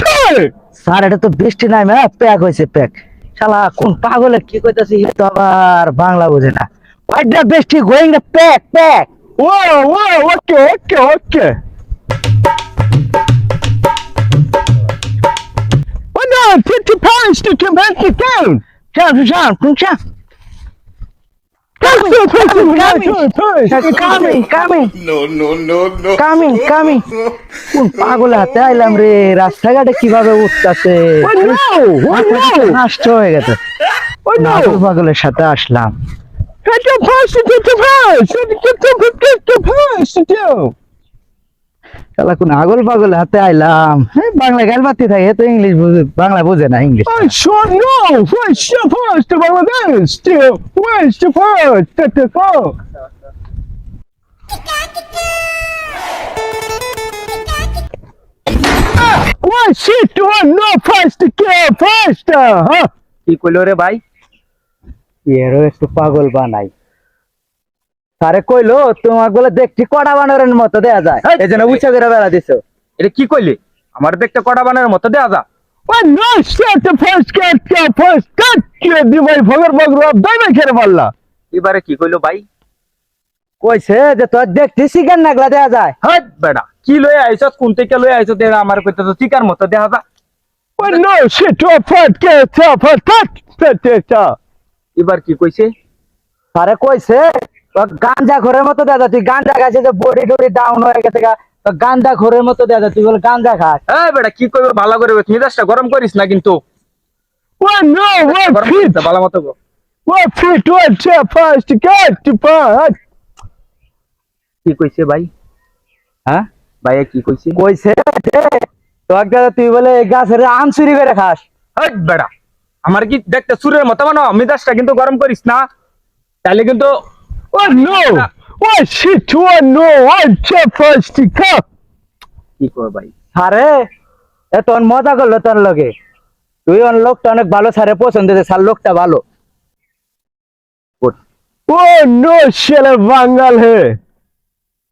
pay. Sir এটা তো বৃষ্টি নাই ম্যা প্যাক হয়েছে প্যাক শালা কোন পাগলে কি কইতাছি এটা তো আবার বাংলা বোঝে না হোয়াইট বৃষ্টি going the pack pack Whoa, whoa, okay, okay, okay. Oh no, 50 pounds to come back to town. শান শান কোন শান coming, coming. person coming, Coming. No, no, no, no. Coming, coming. কোন পাগলে হাতে আইলাম রে রাস্তাঘাটে কীভাবে উঠতাছে Oh no, oh no, নষ্ট হয়ে গেছে oh পাগল no. পাগলের সাথে আসলাম Get your pounds to 50 pounds. Get the 50 pounds to do. তাহলে কোন আগল পাগল হাতে আইলাম। হ্যাঁ বাংলা গাল পাতি থাকে তো ইংলিশ বাংলা বোঝে না ইংলিশ। ওই শোন no first two first two two first first কে ফার্স্ট হ্যাঁ কি রে ভাই? এরও একটু পাগল বানাই। তারে কইলো তোমার বলে দেখছি কড়া বানরের মতো দেয়া যায় এই জন্য উঁচা করে বেড়া দিছো এটা কি কইলি আমার দেখতে কটা বানের মতো দেয়া যা Why no shit the first get get first? Cut you the way for the bug up. Dai na kere balla. এবারে কি কইলো ভাই কইছে যে তোর দেখছি চিকেন নাগলা দেয়া যায় হাট বেড়া কি লয়ে আইছস কোন থেকে লয়ে আইছস দে আমার কইতে তো চিকার মতো দেখা যা Why no shit to first get up first? Cut that it up. এবার কি কইছে তারে কইছে গাঞ্জা ঘরের মতো দেয়া যায় তুই গাঞ্জা খাইছে যে বডি টডি ডাউন হয়ে গেছে গা। তো গাঞ্জা ঘরের মতো দেয়া যায় তুই বলে গাঞ্জা খাস। এই বেড়া কি কইবে ভালো করে মেজাজটা গরম করিস না কিন্তু? না, ভালো মতো first? কি কইছে ভাই? হ্যাঁ? ভাইয়া কি কইছে? কইছে যে তোর দাদা তুই বলে এই গাছের আম চুরি করে খাস। হাট আমার কি দেখতে সুরের মতো বানো? মেজাজটা কিন্তু গরম করিস না। তাহলে কিন্তু What no? What shit? What no? What chef first cut? কি কর ভাই আরে এ তোর মজা করল তোর লগে তুই ওর লোকটা অনেক ভালো সারে পছন্দ হয়েছে সার লোকটা ভালো। Oh no, shit, a bangal here.